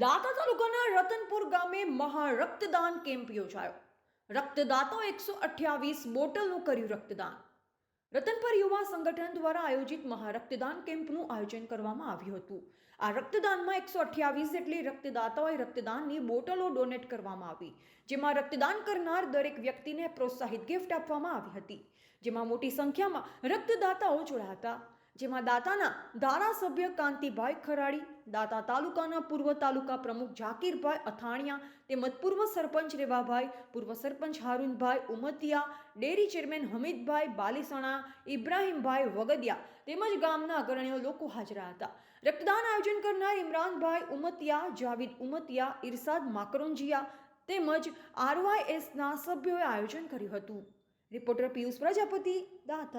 દાતા તાલુકાના રતનપુર ગામે મહા રક્તદાન કેમ્પ યોજાયો. રક્તદાતાઓ એકસો અઠ્યાવીસ બોટલનું કર્યું રક્તદાન. રતનપર યુવા સંગઠન દ્વારા આયોજિત મહા રક્તદાન કેમ્પનું આયોજન કરવામાં આવ્યું હતું. આ રક્તદાનમાં એકસો અઠ્યાવીસ જેટલી રક્તદાતાઓએ રક્તદાનની બોટલો ડોનેટ કરવામાં આવી, જેમાં રક્તદાન કરનાર દરેક વ્યક્તિને પ્રોત્સાહિત ગિફ્ટ આપવામાં આવી હતી, જેમાં મોટી સંખ્યામાં રક્તદાતાઓ જોડાયા હતા. જેમાં દાતાના ધારાસભ્ય કાંતિભાઈ ખરાડી, દાતા તાલુકાના પૂર્વ તાલુકા પ્રમુખ ઝાકીરભાઈ અથાણિયા, તેમજ પૂર્વ સરપંચ રેવાભાઈ, પૂર્વ સરપંચ હારૂનભાઈ ઉમતિયા, ડેરી ચેરમેન હમીદભાઈ બાલીસણા, ઇબ્રાહીમભાઈ વગદિયા તેમજ ગામના અગ્રણીઓ લોકો હાજર હતા. રક્તદાન આયોજન કરનાર ઇમરાનભાઈ ઉમતિયા, જાવીદ ઉમતિયા ઇરસાદ માકરોંજિયા તેમજ આરવાયએસના સભ્યોએ આયોજન કર્યું હતું. રિપોર્ટર પિયુષ પ્રજાપતિ, દાતા.